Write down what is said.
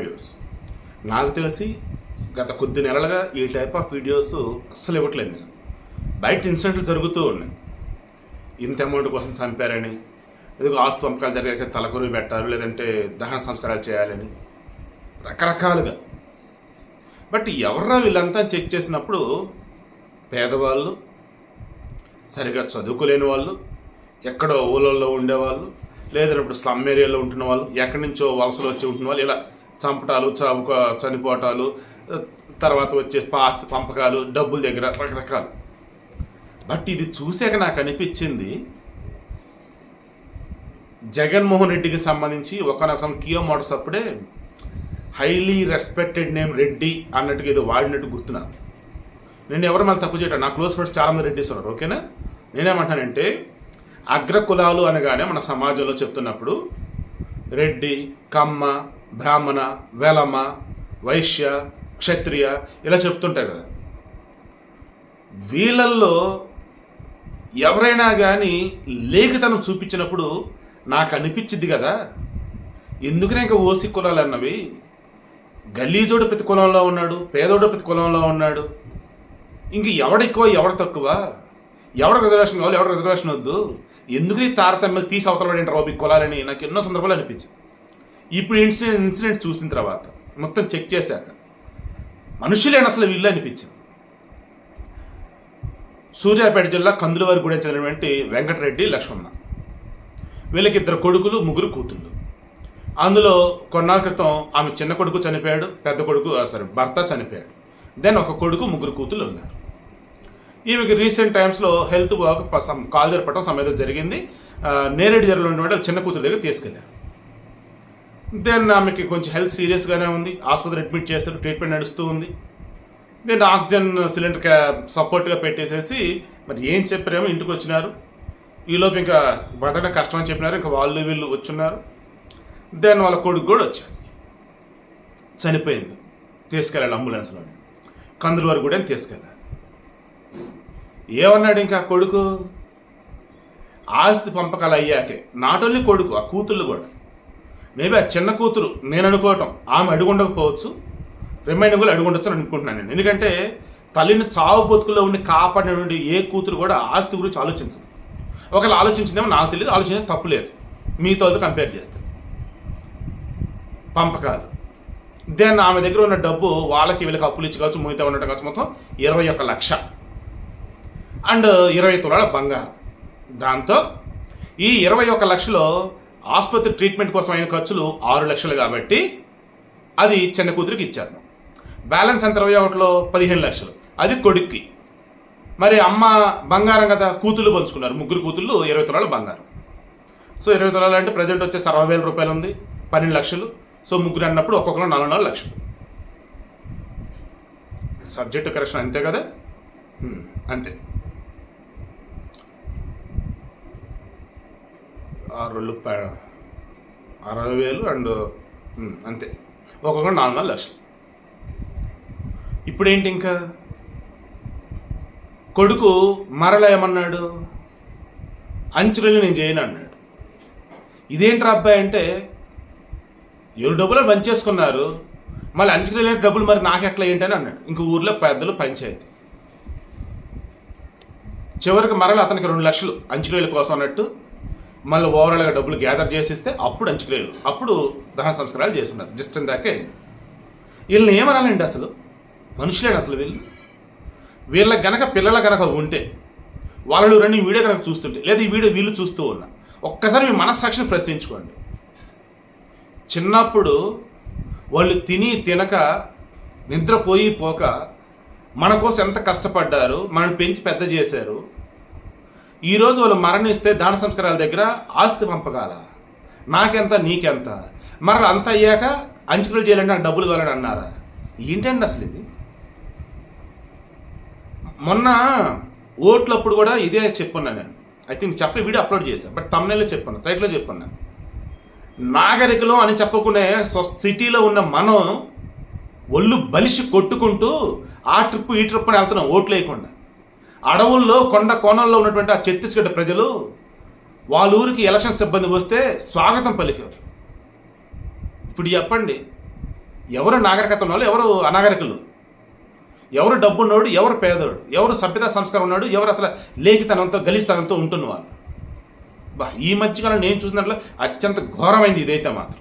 Views నాకు తెలిసి గత కొద్ది నెలలుగా ఈ టైప్ ఆఫ్ వీడియోస్ అస్సలు ఇవ్వట్లేదు నేను. బయట ఇన్సిడెంట్లు జరుగుతూ ఉన్నాయి. ఇంత అమౌంట్ కోసం చంపారని ఎందుకు ఆస్తు పంపకాలు జరిగాక తలకొరువు పెట్టారు లేదంటే దహన సంస్కారాలు చేయాలని రకరకాలుగా. బట్ ఎవర్రా వీళ్ళంతా చెక్ చేసినప్పుడు పేదవాళ్ళు సరిగా చదువుకోలేని వాళ్ళు ఎక్కడో ఊళ్ళల్లో ఉండేవాళ్ళు లేదన్నప్పుడు స్లమ్ ఏరియాలో ఉంటున్న వాళ్ళు ఎక్కడి నుంచో వలసలు వచ్చి ఉంటున్న వాళ్ళు ఇలా చంపటాలు చావుక చనిపోవటాలు తర్వాత వచ్చే ఆస్తి పంపకాలు డబ్బుల దగ్గర రకరకాలు. బట్ ఇది చూసాక నాకు అనిపించింది జగన్మోహన్ రెడ్డికి సంబంధించి ఒకనొక సమయం కియో మోటార్స్ అప్పుడే హైలీ రెస్పెక్టెడ్ నేమ్ రెడ్డి అన్నట్టుగా ఇది వాడినట్టు గుర్తున్నా. నేను ఎవరు మళ్ళీ తప్పు చేయటం నా క్లోజ్ ఫ్రెండ్స్ చాలామంది రెడ్డిస్ ఉన్నారు ఓకేనా? నేనేమంటానంటే అగ్రకులాలు అనగానే మన సమాజంలో చెప్తున్నప్పుడు రెడ్డి కమ్మ బ్రాహ్మణ వేలమ్మ వైశ్య క్షత్రియ ఇలా చెప్తుంటారు కదా. వీళ్ళల్లో ఎవరైనా కానీ లేఖతనం చూపించినప్పుడు నాకు అనిపించింది కదా. ఎందుకనే ఇంకా ఓసి కులాలు అన్నవి? గలీజోడు ప్రతి కులంలో ఉన్నాడు పేదోడు ప్రతి కులంలో ఉన్నాడు. ఇంక ఎవడెక్కువ ఎవడ తక్కువ? ఎవడ రిజర్వేషన్ కావాలి ఎవడ రిజర్వేషన్ వద్దు? ఎందుకు ఈ తారతమ్యాలు తీసి అవతల పడేంటారు బాబు ఈ కులాలని? నాకు ఎన్నో సందర్భాలు అనిపించింది ఇప్పుడు ఇన్సిడెంట్ ఇన్సిడెంట్ చూసిన తర్వాత మొత్తం చెక్ చేశాక మనుషులేని అసలు వీళ్ళు అనిపించింది. సూర్యాపేట జిల్లా కందులవారి గుడి చెందినటువంటి వెంకటరెడ్డి లక్ష్మణ వీళ్ళకి ఇద్దరు కొడుకులు ముగ్గురు కూతుళ్ళు. అందులో కొన్నాళ్ళ క్రితం ఆమె చిన్న కొడుకు చనిపోయాడు పెద్ద కొడుకు సారీ భర్త చనిపోయాడు. దెన్ ఒక కొడుకు ముగ్గురు కూతుళ్ళు ఉన్నారు. ఈమెకి రీసెంట్ టైమ్స్లో హెల్త్ బాగా సమ్ కాల్ జరపడం సమయంలో జరిగింది. నేరేడు జరలో ఉన్నటువంటి చిన్న కూతురు దగ్గర తీసుకెళ్ళారు. దెన్ ఆమెకి కొంచెం హెల్త్ సీరియస్గానే ఉంది. ఆసుపత్రి అడ్మిట్ చేస్తారు ట్రీట్మెంట్ నడుస్తూ ఉంది. దెన్ ఆక్సిజన్ సిలిండర్ సపోర్ట్గా పెట్టేసేసి మరి ఏం చెప్పారేమో ఇంటికి వచ్చినారు. ఈలోపు ఇంకా బ్రతకడం కష్టం అని చెప్పినారు. ఇంకా వాళ్ళు వీళ్ళు వచ్చున్నారు. దెన్ వాళ్ళ కొడుకు కూడా వచ్చారు చనిపోయింది. తీసుకెళ్ళాలి అంబులెన్స్లో కందులు వరకు కూడా తీసుకెళ్ళాలి ఏమన్నాడు ఇంకా కొడుకు? ఆస్తి పంపకాలు అయ్యాకే. నాట్ ఓన్లీ కొడుకు ఆ కూతుళ్ళు కూడా. మేబీ ఆ చిన్న కూతురు నేను అనుకోవటం ఆమె అడుగుండకపోవచ్చు రిమైండ్ కూడా అడుగుండొచ్చు అని అనుకుంటున్నాను నేను. ఎందుకంటే తల్లిని చావు బతుకుల్లో ఉండి కాపాడినటువంటి ఏ కూతురు కూడా ఆస్తి గురించి ఆలోచించదు. ఒకవేళ ఆలోచించిందేమో నాకు తెలియదు ఆలోచించే తప్పు లేదు. మీతో కంపేర్ చేస్తే. పంపకాలు. దెన్ ఆమె దగ్గర ఉన్న డబ్బు వాళ్ళకి వీళ్ళకి అప్పులు ఇచ్చి కావచ్చు మిగతా ఉండటం కావచ్చు మొత్తం ఇరవై ఒక్క లక్ష. అండ్ ఇరవై తులాల బంగారం. దాంతో ఈ ఇరవై ఒక్క లక్షలో ఆసుపత్రి ట్రీట్మెంట్ కోసం అయిన ఖర్చులు ఆరు లక్షలు కాబట్టి అది చిన్న కూతురికి ఇచ్చారు బ్యాలెన్స్ ఎంత ఇరవై ఒకటిలో పదిహేను లక్షలు. అది కొడుక్కి. మరి అమ్మ బంగారం కదా కూతుళ్ళు పంచుకున్నారు. ముగ్గురు కూతుళ్ళు ఇరవై తులాల బంగారం. సో ఇరవై తులాలు అంటే ప్రజెంట్ వచ్చేసి అరవై వేల రూపాయలు ఉంది. పన్నెండు లక్షలు. సో ముగ్గురు అన్నప్పుడు ఒక్కొక్కరు నాలుగు నాలుగు లక్షలు. సబ్జెక్టు కరెక్షన్ అంతే కదా? అంతే ఆరు రెండు అరవై వేలు అండ్ అంతే. ఒక్కొక్క నాలుగు నాలుగు లక్షలు. ఇప్పుడేంటి ఇంకా? కొడుకు మరల ఏమన్నాడు? అంచులని నేను చేయను అన్నాడు. ఇదేంట్రా అబ్బాయి అంటే ఏడు డబ్బులు పంచేసుకున్నారు మళ్ళీ అంచుకునే డబ్బులు మరి నాకెట్లా ఏంటని అన్నాడు. ఇంక ఊర్లో పెద్దలు పంచాయతీ. చివరికి మరల అతనికి రెండు లక్షలు అంచులేల కోసం అన్నట్టు మళ్ళీ ఓవరాల్గా డబ్బులు గ్యాదర్ చేసిస్తే అప్పుడు అంచుకోలేదు అప్పుడు దహన సంస్కారాలు చేస్తున్నారు. జస్ట్ ఇందాకే వీళ్ళని ఏమనాలండి అసలు? మనుషులేనా అసలు వీళ్ళు? వీళ్ళ గనక పిల్లల గనక ఉంటే వాళ్ళు రెండు వీడియో కనుక చూస్తుంటే లేదా ఈ వీడియో వీళ్ళు చూస్తూ ఉన్నా ఒక్కసారి మీ మనస్సాక్షిని ప్రశ్నించుకోండి. చిన్నప్పుడు వాళ్ళు తిని తినక నిద్రపోయి పోక మన కోసం ఎంత కష్టపడ్డారు మనల్ని పెంచి పెద్ద చేశారు ఈరోజు వాళ్ళు మరణిస్తే దాన సంస్కారాల దగ్గర ఆస్తి పంపగాల నాకెంత నీకెంత? మరల అంత అయ్యాక అంచుకులు చేయాలంటే నాకు డబ్బులు కావాలని అన్నారా? ఏంటండి అసలు ఇది? మొన్న ఓట్లప్పుడు కూడా ఇదే చెప్పున్నా నేను. ఐ థింక్ చెప్పి వీడియో అప్లోడ్ చేశాను బట్ తమిళలో చెప్పాను టైట్లో చెప్పున్నాను నాగరికులు అని చెప్పకునే సిటీలో ఉన్న మనం ఒళ్ళు బలిసి కొట్టుకుంటూ ఆ ట్రిప్ ఈ ట్రిప్ అని వెళ్తున్నాం ఓట్లు వేయకుండా అడవుల్లో కొండ కోణంలో ఉన్నటువంటి ఆ ఛత్తీస్గఢ్ ప్రజలు వాళ్ళ ఊరికి ఎలక్షన్ సిబ్బంది వస్తే స్వాగతం పలికారు. ఇప్పుడు చెప్పండి ఎవరు నాగరికత ఉన్నవాళ్ళు ఎవరు అనాగరికులు? ఎవరు డబ్బున్నోడు ఎవరు పేదోడు? ఎవరు సభ్యత సంస్కారం ఉన్నాడు ఎవరు అసలు లేఖితనంతో గలిస్తనంతో ఉంటున్నవాళ్ళు? బా ఈ మధ్యకాలం నేను చూసినట్లు అత్యంత ఘోరమైంది ఇదైతే మాత్రం.